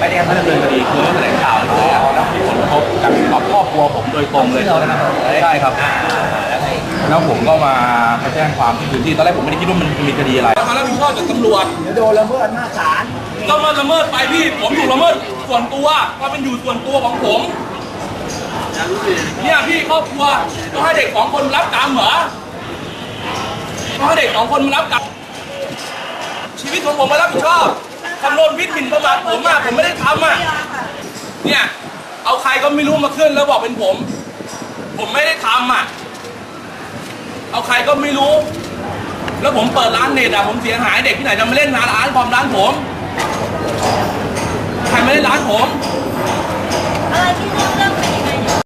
ไม่ได้ครับดำเนินคดีคือแถลงข่าวเลยครัแล้วมีผลกระทบกับครอบครัวผมโดยตรงเลยใช่ครับ แล้วผมก็มาไปแจ้งความที่พื้นที่ตอนแรกผมไม่ได้คิดว่ามันมีคดีอะไรมารับผิดชอบจากตำรวจเดี๋ยวโดนละเมิดอำนาจศาลก็มาละเมิดไปพี่ ผมถูกละเมิดส่วนตัวก็เป็นอยู่ส่วนตัวของผมเนี่ยพี่ครอบครัวต้องให้เด็กสองคนรับกรรมเหรอต้องให้เด็กสองคนมารับกรรมชีวิตของผมมารับผิดชอบทำโดนพิษหมิ่นประมาทผมอะผมไม่ได้ทำอะเนี่ยเอาใครก็ไม่รู้มาขึ้นแล้วบอกเป็นผม ผมไม่ได้ทำอะ เอาใครก็ไม่รู้ แล้วผมเปิดร้านเน็ตอะผมเสียหายเด็กที่ไหนจะมาเล่นร้านร้านความร้านผม ใครไม่ได้ร้านผม